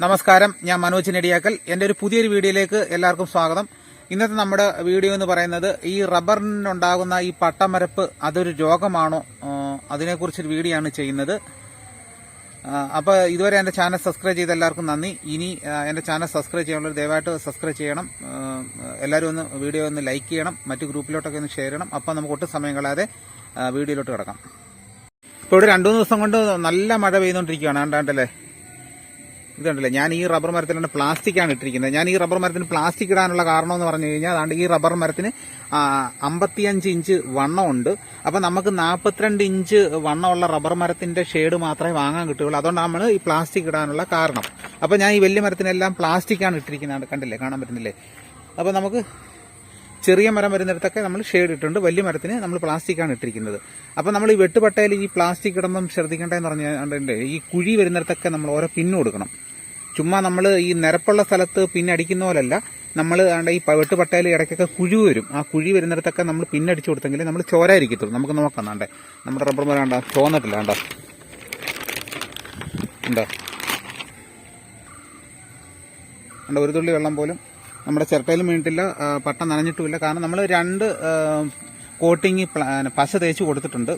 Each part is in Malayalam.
നമസ്കാരം. ഞാൻ മനോജ് നെടിയാക്കൽ. എന്റെ ഒരു പുതിയൊരു വീഡിയോയിലേക്ക് എല്ലാവർക്കും സ്വാഗതം. ഇന്നത്തെ നമ്മുടെ വീഡിയോ എന്ന് പറയുന്നത് ഈ റബ്ബറിനുണ്ടാകുന്ന ഈ പട്ടമരപ്പ് അതൊരു രോഗമാണോ? അതിനെക്കുറിച്ചൊരു വീഡിയോ ആണ് ചെയ്യുന്നത്. അപ്പോൾ ഇതുവരെ എന്റെ ചാനൽ സബ്സ്ക്രൈബ് ചെയ്ത എല്ലാവർക്കും നന്ദി. ഇനി എന്റെ ചാനൽ സബ്സ്ക്രൈബ് ചെയ്യാനുള്ളവർ ദയവായിട്ട് സബ്സ്ക്രൈബ് ചെയ്യണം. എല്ലാവരും ഒന്ന് വീഡിയോ ഒന്ന് ലൈക്ക് ചെയ്യണം. മറ്റു ഗ്രൂപ്പിലോട്ടൊക്കെ ഒന്ന് ഷെയർ ചെയ്യണം. അപ്പോൾ നമുക്ക് ഒട്ടും സമയം കളയാതെ വീഡിയോയിലോട്ട് കിടക്കാം. ഇപ്പോൾ ഇവിടെ രണ്ടു മൂന്ന് ദിവസം കൊണ്ട് നല്ല മഴ പെയ്തുകൊണ്ടിരിക്കുകയാണ്. കണ്ടാണ്ടല്ലേ? ഇതുണ്ടല്ലേ? ഞാൻ ഈ റബ്ബർ മരത്തിലാണ് പ്ലാസ്റ്റിക് ആണ് ഇട്ടിരിക്കുന്നത്. ഞാൻ ഈ റബ്ബർ മരത്തിന് പ്ലാസ്റ്റിക് ഇടാനുള്ള കാരണം എന്ന് പറഞ്ഞു കഴിഞ്ഞാൽ അതാണ്ട് ഈ റബ്ബർ മരത്തിന് അമ്പത്തിയഞ്ച് ഇഞ്ച് വണ്ണമുണ്ട്. അപ്പൊ നമുക്ക് നാൽപ്പത്തിരണ്ട് ഇഞ്ച് വണ്ണമുള്ള റബ്ബർ മരത്തിന്റെ ഷെയ്ഡ് മാത്രമേ വാങ്ങാൻ കിട്ടുകയുള്ളൂ. അതുകൊണ്ടാണ് നമ്മൾ ഈ പ്ലാസ്റ്റിക് ഇടാനുള്ള കാരണം. അപ്പൊ ഞാൻ ഈ വലിയ മരത്തിനെല്ലാം പ്ലാസ്റ്റിക് ആണ് ഇട്ടിരിക്കുന്നത്. കണ്ടില്ലേ? കാണാൻ പറ്റുന്നില്ലേ? അപ്പൊ നമുക്ക് ചെറിയ മരം വരുന്നിടത്തൊക്കെ നമ്മൾ ഷെയ്ഡ് ഇട്ടുണ്ട് വലിയ മരത്തിന് നമ്മൾ പ്ലാസ്റ്റിക് ആണ് ഇട്ടിരിക്കുന്നത്. അപ്പൊ നമ്മൾ ഈ വെട്ടുപട്ടയിൽ ഈ പ്ലാസ്റ്റിക് ഇടുമ്പം ശ്രദ്ധിക്കേണ്ടതെന്ന് പറഞ്ഞാൽ ഈ കുഴി വരുന്നിടത്തൊക്കെ നമ്മൾ ഓരോ പിന്നു കൊടുക്കണം. ചുമ്മാ നമ്മൾ ഈ നിരപ്പുള്ള സ്ഥലത്ത് പിന്നടിക്കുന്ന പോലല്ല. നമ്മൾ ഈ വെട്ടുപട്ടയിൽ ഇടയ്ക്കൊക്കെ കുഴി വരും. ആ കുഴി വരുന്നിടത്തൊക്കെ നമ്മൾ പിന്നടിച്ചു കൊടുത്തെങ്കിൽ നമ്മൾ ചോരായിരിക്കത്തുള്ളൂ. നമുക്ക് നോക്കാം നാണ്ടേ നമ്മുടെ റബ്ബർ മരം കണ്ടോ ചോന്നിട്ടില്ല കണ്ടോ ഉണ്ടോ ഉണ്ടോ ഒരു തുള്ളി വെള്ളം പോലും നമ്മുടെ ചിരട്ടയിലും വീണിട്ടില്ല. പട്ട നനഞ്ഞിട്ടുമില്ല. കാരണം നമ്മൾ രണ്ട് കോട്ടിങ് പശ തേച്ച് കൊടുത്തിട്ടുണ്ട്.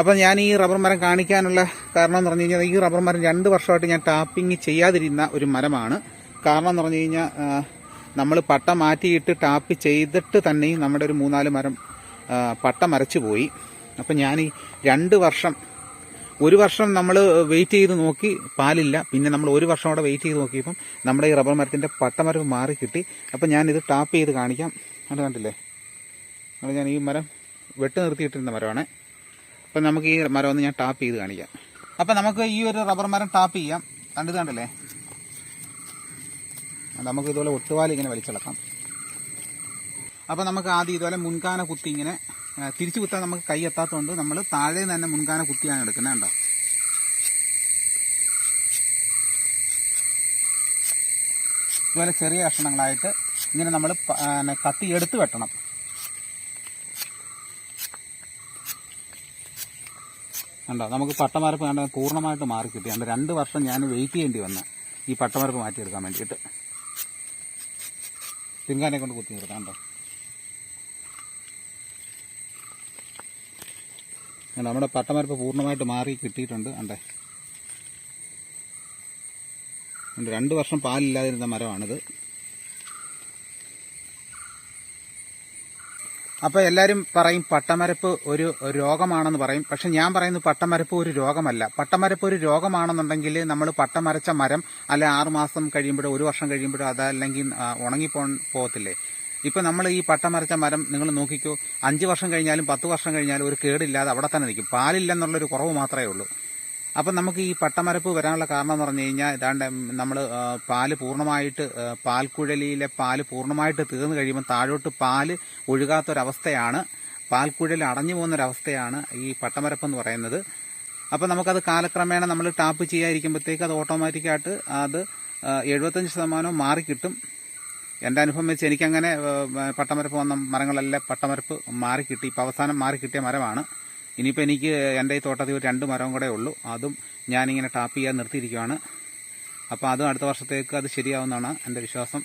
അപ്പം ഞാൻ ഈ റബ്ബർ മരം കാണിക്കാനുള്ള കാരണം എന്ന് പറഞ്ഞു കഴിഞ്ഞാൽ ഈ റബ്ബർ മരം രണ്ട് വർഷമായിട്ട് ഞാൻ ടാപ്പിംഗ് ചെയ്യാതിരുന്ന ഒരു മരമാണ്. കാരണം എന്ന് പറഞ്ഞു കഴിഞ്ഞാൽ നമ്മൾ പട്ട മാറ്റിയിട്ട് ടാപ്പ് ചെയ്തിട്ട് തന്നെയും നമ്മുടെ ഒരു മൂന്നാൽ മരം പട്ട മരച്ചു പോയി. അപ്പം ഞാൻ ഈ രണ്ട് വർഷം ഒരു വർഷം നമ്മൾ വെയിറ്റ് ചെയ്ത് നോക്കി പാലില്ല. പിന്നെ നമ്മൾ ഒരു വർഷം കൂടെ വെയിറ്റ് ചെയ്ത് നോക്കിയപ്പം നമ്മുടെ ഈ റബ്ബർ മരത്തിന്റെ പട്ടമരവ് മാറി കിട്ടി. അപ്പം ഞാനിത് ടാപ്പ് ചെയ്ത് കാണിക്കാം. അത് കണ്ടില്ലേ ഞാൻ ഈ മരം വെട്ട് നിർത്തിയിട്ടിരുന്ന മരമാണ്. അപ്പം നമുക്ക് ഈ മരം ഒന്ന് ഞാൻ ടാപ്പ് ചെയ്ത് കാണിക്കാം. അപ്പം നമുക്ക് ഈ ഒരു റബ്ബർ മരം ടാപ്പ് ചെയ്യാം. കണ്ടത് കണ്ടല്ലേ? നമുക്ക് ഇതുപോലെ ഒട്ടുപാലി ഇങ്ങനെ വലിച്ചിളക്കാം. അപ്പം നമുക്ക് ആദ്യം ഇതുപോലെ മുൻകാന കുത്തി ഇങ്ങനെ തിരിച്ചു കുത്താൻ നമുക്ക് കൈ എത്താത്തതുകൊണ്ട് നമ്മൾ താഴെ തന്നെ മുൻകാന കുത്തിയാണ് എടുക്കുന്നത് കണ്ടോ? ഇതുപോലെ ചെറിയ കഷ്ണങ്ങളായിട്ട് ഇങ്ങനെ നമ്മൾ കത്തി എടുത്ത് വെട്ടണം. കണ്ടോ? നമുക്ക് പട്ടമരപ്പ് കണ്ട പൂർണമായിട്ട് മാറി കിട്ടി. കണ്ടോ രണ്ട് വർഷം ഞാൻ വെയിറ്റ് ചെയ്യേണ്ടി വന്ന് ഈ പട്ടമരപ്പ് മാറ്റിയെടുക്കാൻ വേണ്ടിയിട്ട്. പിങ്കാനെ കൊണ്ട് കുത്തി നിർത്താം കണ്ടോ നമ്മുടെ പട്ടമരപ്പ് പൂർണമായിട്ട് മാറി കിട്ടിയിട്ടുണ്ട് കണ്ടേ? രണ്ട് വർഷം പാലില്ലാതിരുന്ന മരമാണിത്. അപ്പോൾ എല്ലാരും പറയും പട്ടമരപ്പ് ഒരു രോഗമാണെന്ന് പറയും. പക്ഷെ ഞാൻ പറയുന്നത് പട്ടമരപ്പ് ഒരു രോഗമല്ല. പട്ടമരപ്പ് ഒരു രോഗമാണെന്നുണ്ടെങ്കിൽ നമ്മൾ പട്ടമരച്ച മരം അല്ലെ ആറുമാസം കഴിയുമ്പോഴോ ഒരു വർഷം കഴിയുമ്പോഴോ അതല്ലെങ്കിൽ ഉണങ്ങിപ്പോ പോകത്തില്ലേ? ഇപ്പൊ നമ്മൾ ഈ പട്ടമരച്ച മരം നിങ്ങൾ നോക്കിക്കോ. അഞ്ച് വർഷം കഴിഞ്ഞാലും പത്ത് വർഷം കഴിഞ്ഞാലും ഒരു കേടില്ലാതെ അവിടെ തന്നെ നിൽക്കും. പാലില്ലെന്നുള്ളൊരു കുറവ് മാത്രമേ ഉള്ളൂ. അപ്പം നമുക്ക് ഈ പട്ടമരപ്പ് വരാനുള്ള കാരണം എന്ന് പറഞ്ഞു കഴിഞ്ഞാൽ ഇതാണ്ട് നമ്മൾ പാൽ പൂർണമായിട്ട് പാൽക്കുഴലിയിലെ പാൽ പൂർണമായിട്ട് തീർന്നു കഴിയുമ്പോൾ താഴോട്ട് പാൽ ഒഴുകാത്തൊരവസ്ഥയാണ്. പാൽക്കുഴൽ അടഞ്ഞു പോകുന്നൊരവസ്ഥയാണ് ഈ പട്ടമരപ്പ് എന്ന് പറയുന്നത്. അപ്പം നമുക്കത് കാലക്രമേണ നമ്മൾ ടാപ്പ് ചെയ്യാതിരിക്കുമ്പോഴത്തേക്ക് അത് ഓട്ടോമാറ്റിക്കായിട്ട് അത് എഴുപത്തഞ്ച് ശതമാനവും മാറിക്കിട്ടും എന്റെ അനുഭവം വെച്ച് എനിക്കങ്ങനെ പട്ടമരപ്പ് വന്ന മരങ്ങളെല്ലാം പട്ടമരപ്പ് മാറിക്കിട്ടി ഇപ്പം അവസാനം മാറിക്കിട്ടിയ മരമാണ്. ഇനിയിപ്പോൾ എനിക്ക് എന്റെ ഈ തോട്ടത്തിൽ ഒരു രണ്ട് മരവും കൂടെ ഉള്ളൂ. അതും ഞാനിങ്ങനെ ടാപ്പ് ചെയ്യാൻ നിർത്തിയിരിക്കുകയാണ് അപ്പോൾ അതും അടുത്ത വർഷത്തേക്ക് അത് ശരിയാവുമെന്നാണ് എന്റെ വിശ്വാസം.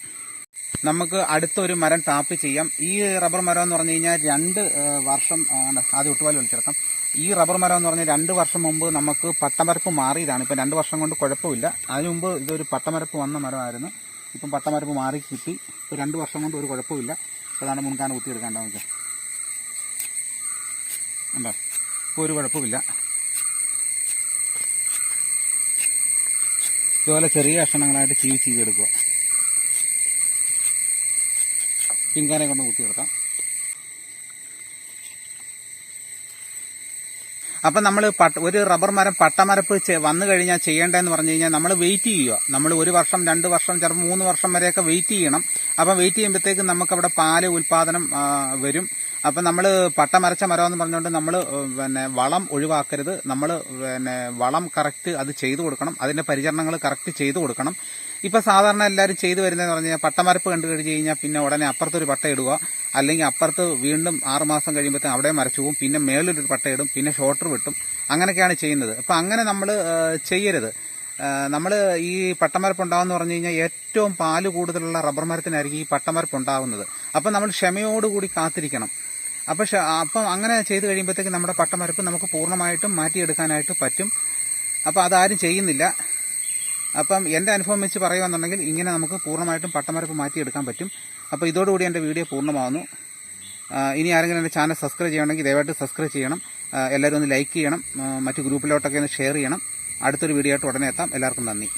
നമുക്ക് അടുത്തൊരു മരം ടാപ്പ് ചെയ്യാം. ഈ റബ്ബർ മരം എന്ന് പറഞ്ഞു കഴിഞ്ഞാൽ രണ്ട് വർഷം. ആദ്യം ഒട്ടുപാലി വലിച്ചെടുക്കാം. ഈ റബ്ബർ മരം എന്ന് പറഞ്ഞാൽ രണ്ട് വർഷം മുമ്പ് നമുക്ക് പട്ടമരപ്പ് മാറിയതാണ്. ഇപ്പം രണ്ട് വർഷം കൊണ്ട് കുഴപ്പമില്ല. അതിനു മുമ്പ് ഇതൊരു പട്ടമരപ്പ് വന്ന മരമായിരുന്നു. ഇപ്പം പട്ടമരപ്പ് മാറി കിട്ടി. ഇപ്പോൾ രണ്ട് വർഷം കൊണ്ട് ഒരു കുഴപ്പമില്ല. അതാണ് മുൻകാലം നമുക്ക് ഉണ്ടോ ഇപ്പോൾ ഒരു കുഴപ്പമില്ല. ഇതുപോലെ ചെറിയ കഷണങ്ങളായിട്ട് ചീവി ചീവി എടുക്കുക. പിൻകാനെ കൊണ്ട് കുത്തി കുത്തിയെടുക്കാം അപ്പം നമ്മൾ ഒരു റബ്ബർ മരം പട്ടമരപ്പ് വന്നു കഴിഞ്ഞാൽ ചെയ്യേണ്ടതെന്ന് പറഞ്ഞു കഴിഞ്ഞാൽ നമ്മൾ വെയിറ്റ് ചെയ്യുക. നമ്മൾ ഒരു വർഷം രണ്ട് വർഷം ചിലപ്പോൾ മൂന്ന് വർഷം വരെയൊക്കെ വെയിറ്റ് ചെയ്യണം. അപ്പം വെയിറ്റ് ചെയ്യുമ്പോഴത്തേക്ക് നമുക്ക് അവിടെ പാൽ ഉൽപാദനം വരും. അപ്പം നമ്മൾ പട്ടമരച്ച മരം എന്ന് പറഞ്ഞുകൊണ്ട് നമ്മൾ പിന്നെ വളം ഒഴിവാക്കരുത്. നമ്മൾ പിന്നെ വളം കറക്റ്റ് അത് ചെയ്തു കൊടുക്കണം. അതിന്റെ പരിചരണങ്ങൾ കറക്റ്റ് ചെയ്തു കൊടുക്കണം. ഇപ്പൊ സാധാരണ എല്ലാവരും ചെയ്തു വരുന്നതെന്ന് പറഞ്ഞു കഴിഞ്ഞാൽ പട്ടമരപ്പ് കണ്ടു കഴിഞ്ഞ് കഴിഞ്ഞാൽ പിന്നെ ഉടനെ അപ്പുറത്തൊരു പട്ട ഇടുക. അല്ലെങ്കിൽ അപ്പുറത്ത് വീണ്ടും ആറുമാസം കഴിയുമ്പോഴത്തേക്കും അവിടെ മരച്ചു പോകും. പിന്നെ മേളിലൊരു പട്ട ഇടും. പിന്നെ ഷോട്ടർ വെട്ടും. അങ്ങനെയൊക്കെയാണ് ചെയ്യുന്നത്. അപ്പൊ അങ്ങനെ നമ്മൾ ചെയ്യരുത്. നമ്മൾ ഈ പട്ടമരപ്പ് ഉണ്ടാവുന്ന പറഞ്ഞു കഴിഞ്ഞാൽ ഏറ്റവും പാൽ കൂടുതലുള്ള റബ്ബർ മരത്തിനായിരിക്കും ഈ പട്ടമരപ്പ് ഉണ്ടാവുന്നത്. അപ്പം നമ്മൾ ക്ഷമയോടുകൂടി കാത്തിരിക്കണം. അപ്പം അപ്പം അങ്ങനെ ചെയ്ത് കഴിയുമ്പോഴത്തേക്ക് നമ്മുടെ പട്ടമരപ്പ് നമുക്ക് പൂർണമായിട്ടും മാറ്റിയെടുക്കാനായിട്ട് പറ്റും. അപ്പം അതാരും ചെയ്യുന്നില്ല. അപ്പം എന്റെ അനുഭവം വെച്ച് പറയുകയാണെന്നുണ്ടെങ്കിൽ ഇങ്ങനെ നമുക്ക് പൂർണമായിട്ടും പട്ടമരപ്പ് മാറ്റിയെടുക്കാൻ പറ്റും. അപ്പോൾ ഇതോടുകൂടി എന്റെ വീഡിയോ പൂർണമാകുന്നു ഇനി ആരെങ്കിലും എന്റെ ചാനൽ സബ്സ്ക്രൈബ് ചെയ്യണമെങ്കിൽ ദയവായിട്ട് സബ്സ്ക്രൈബ് ചെയ്യണം. എല്ലാവരും ഒന്ന് ലൈക്ക് ചെയ്യണം. മറ്റ് ഗ്രൂപ്പിലോട്ടൊക്കെ ഒന്ന് ഷെയർ ചെയ്യണം. അടുത്തൊരു വീഡിയോ ആയിട്ട് ഉടനെ എത്താം. എല്ലാവർക്കും നന്ദി.